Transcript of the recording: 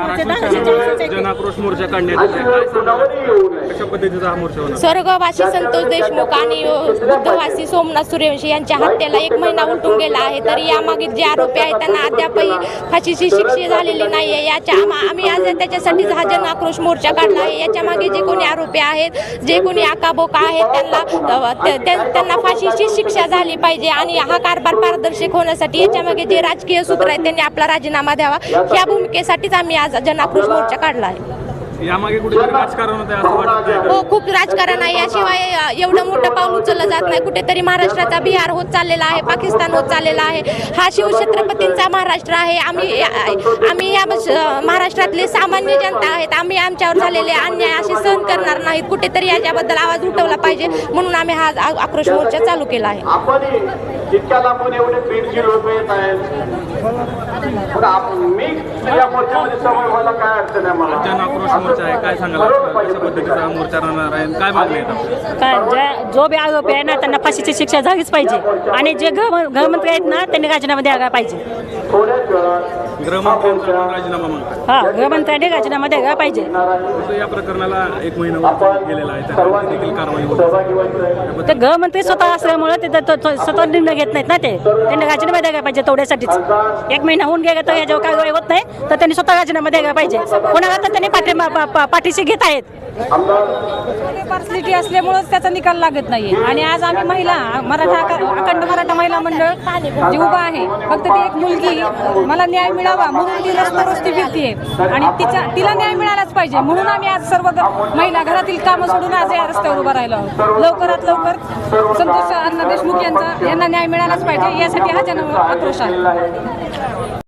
महाराष्ट्र जन आक्रोश मोर्चा काढण्यात येत आहे. काय सांगाल? कशा पद्धतीचा हा मोर्चा होणार. स्वर्गवासी संतोष देशमुख आणि बुद्धवासी सोमनाथ सूर्यवंशी यांच्या हत्येला एक महिना उलटून गेला आहे. तरी यामागील जे आरोपी आहेत त्यांना अद्यापही फाशीची शिक्षा झालेली नाही आहे याच्या आम- आम्ही आज त्याच्यासाठी हा जन आक्रोश मोर्चा काढला आहे. याच्या मागे जे कोणी आरोपी आहेत जे कोणी आकाबोका आहेत त्यांना त्यांना फाशीची शिक्षा झाली पाहिजे आणि हा कारभार पारदर्शक होण्यासाठी याच्यामागे जे राजकीय सूत्र आहेत त्यांनी आपला राजीनामा द्यावा. या भूमिकेसाठीच आम्ही आज जन आक्रोश मोर्चा काढला आहे. यामागे कुठेतरी राजकारण होतं असं वाटत नाही का? हो खूप राजकारण आहे. याशिवाय एवढं मोठं पाऊल उचललं जात नाही. कुठेतरी महाराष्ट्राचा बिहार होत चाललेला आहे पाकिस्तान होत चाललेला आहे. हा शिवछत्रपतींचा महाराष्ट्र आहे. आम्ही आम्ही या महाराष्ट्रातले सामान्य जनता आहेत. आम्ही आमच्यावर झालेले अन्याय असे सहन करणार नाहीत कुठेतरी याच्याबद्दल आवाज उठवला पाहिजे. म्हणून आम्ही हा आक्रोश मोर्चा चालू केला आहे. आपण इतक्या लांबून एवढे बीडची लोक येत आहेत पण आप- मी या मोर्चामध्ये समोर व्हायला काय अडचण आहे मला. जन आक्रोश मोर्चा आहे. काय सांगाल आज कशा पद्धतीचा मोर्चा राहणार आहे? काय मागणी आहेत आपल्या? काय ज्या जो बी आरोपी आहे ना त्यांना फाशीची शिक्षा झालीच पाहिजे. आणि जे गृह गृहमंत्री आहेत ना त्यांनी राजीनामा द्यायला पाहिजे. थोड्याच वेळात गृहमंत्र्यांचा राजीनामा मागतात हा गृहमंत्र्यांनी राजीनामा द्यायला पाहिजे. या प्रकरणाला एक महिना गेलेला आहे देखील कारवाई होत ते गृहमंत्री स्वतः असल्यामुळे ते तो- तो- स्वतः निर्णय घेत नाहीत ना ते. त्यांनी राजीनामा द्यायला पाहिजे तेवढ्यासाठीच. एक महिना होऊन गेला तर याच्यावर कारवाई होत नाही तर त्यांनी स्वतः राजीनामा द्यायला पाहिजे. कोणाला तर त्यांनी पाठी पाठीशी घेत आहेत. पार्सलिटी असल्यामुळेच त्याचा निकाल लागत नाहीये. आणि आज आम्ही महिला मराठा अखंड मराठा महिला मंडळ जे उभा आहे फक्त ती एक मुलगी मला न्याय मिळावा म्हणून ती रस्ता रस्ती फिरतीये. आणि तिच्या तिला न्याय मिळालाच पाहिजे म्हणून आम्ही आज सर्व महिला घरातील कामं सोडून आज या रस्त्यावर उभा राहिलो आहोत. लवकरात लवकर संतोष अण्णा देशमुख यांचा यांना न्याय मिळालाच पाहिजे यासाठी हा जन आक्रोश आहे.